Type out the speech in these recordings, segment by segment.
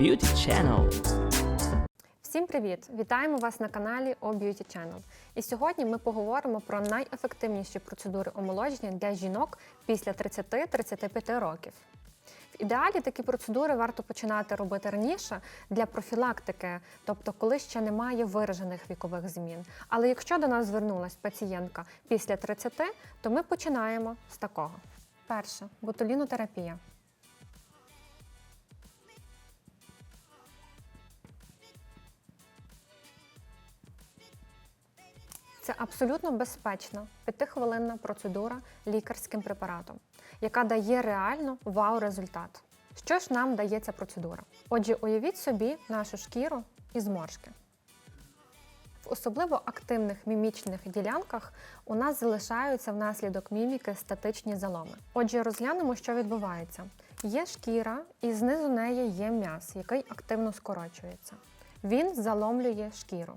Beauty Channel. Всім привіт! Вітаємо вас на каналі O Beauty Channel. І сьогодні ми поговоримо про найефективніші процедури омолодження для жінок після 30-35 років. В ідеалі такі процедури варто починати робити раніше для профілактики, тобто коли ще немає виражених вікових змін. Але якщо до нас звернулася пацієнтка після 30, то ми починаємо з такого. Перше ботулінотерапія. Це абсолютно безпечна п'ятихвилинна процедура лікарським препаратом, яка дає реально вау-результат. Що ж нам дає ця процедура? Отже, уявіть собі нашу шкіру і зморшки. В особливо активних мімічних ділянках у нас залишаються внаслідок міміки статичні заломи. Отже, розглянемо, що відбувається. Є шкіра, і знизу неї є м'яс, який активно скорочується. Він заломлює шкіру.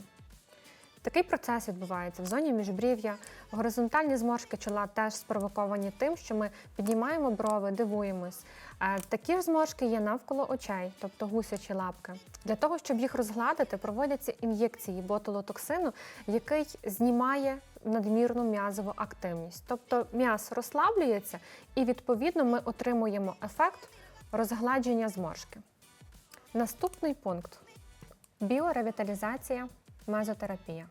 Такий процес відбувається в зоні міжбрів'я. Горизонтальні зморшки чола теж спровоковані тим, що ми піднімаємо брови, дивуємось. Е, Такі ж зморшки є навколо очей, тобто гусячі лапки. Для того, щоб їх розгладити, проводяться ін'єкції ботулотоксину, який знімає надмірну м'язову активність. Тобто м'яз розслаблюється, і відповідно ми отримуємо ефект розгладження зморшки. Наступний пункт біоревіталізація мезотерапія.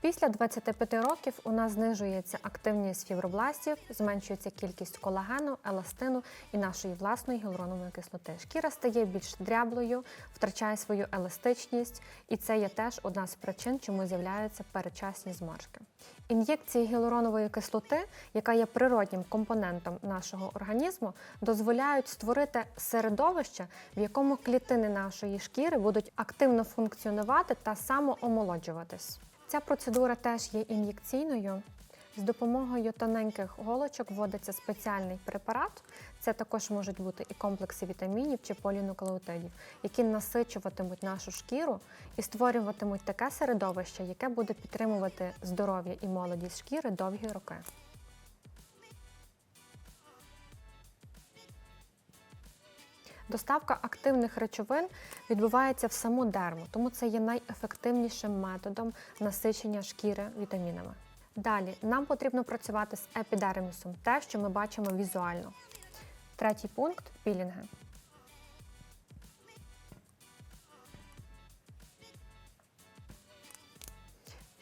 Після 25 років у нас знижується активність фібробластів, зменшується кількість колагену, еластину і нашої власної гіалуронової кислоти. Шкіра стає більш дряблою, втрачає свою еластичність, і це є теж одна з причин, чому з'являються передчасні зморшки. Ін'єкції гіалуронової кислоти, яка є природнім компонентом нашого організму, дозволяють створити середовище, в якому клітини нашої шкіри будуть активно функціонувати та самоомолоджуватись. Ця процедура теж є ін'єкційною. З допомогою тоненьких голочок вводиться спеціальний препарат. Це також можуть бути і комплекси вітамінів чи полінуклеотидів, які насичуватимуть нашу шкіру і створюватимуть таке середовище, яке буде підтримувати здоров'я і молодість шкіри довгі роки. Доставка активних речовин відбувається в саму дерму, тому це є найефективнішим методом насичення шкіри вітамінами. Далі нам потрібно працювати з епідермісом, те, що ми бачимо візуально. Третій пункт пілінги.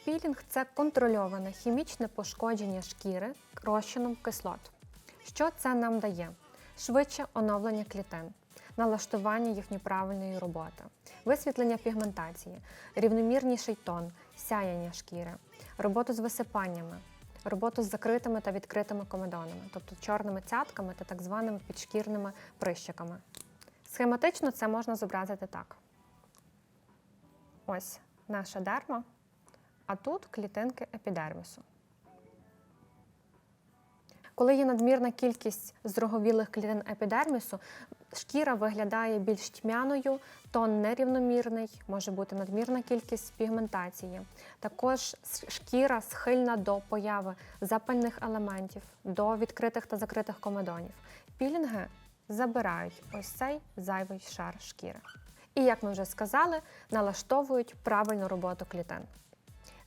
Пілінг це контрольоване хімічне пошкодження шкіри розчином кислот. Що це нам дає? Швидше оновлення клітин, налаштування їхньої правильної роботи, висвітлення пігментації, рівномірніший тон, сяяння шкіри, роботу з висипаннями, роботу з закритими та відкритими комедонами, тобто чорними цятками та так званими підшкірними прищиками. Схематично це можна зобразити так. Ось наша дерма, а тут клітинки епідермісу. Коли є надмірна кількість здроговілих клітин епідермісу, шкіра виглядає більш тьмяною, тон нерівномірний, може бути надмірна кількість пігментації. Також шкіра схильна до появи запальних елементів, до відкритих та закритих комедонів. Пілінги забирають ось цей зайвий шар шкіри. І, як ми вже сказали, налаштовують правильну роботу клітин.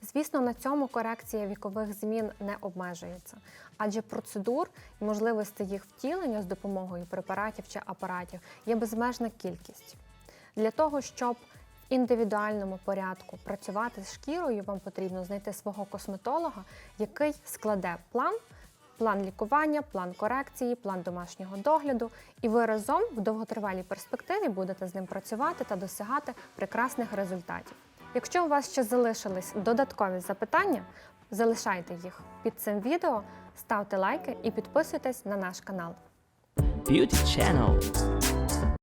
Звісно, на цьому корекція вікових змін не обмежується, адже процедур і можливостей їх втілення з допомогою препаратів чи апаратів є безмежна кількість. Для того, щоб в індивідуальному порядку працювати з шкірою, вам потрібно знайти свого косметолога, який складе план, план лікування, план корекції, план домашнього догляду, і ви разом в довготривалій перспективі будете з ним працювати та досягати прекрасних результатів. Якщо у вас ще залишились додаткові запитання, залишайте їх під цим відео, ставте лайки і підписуйтесь на наш канал. Beauty Channel.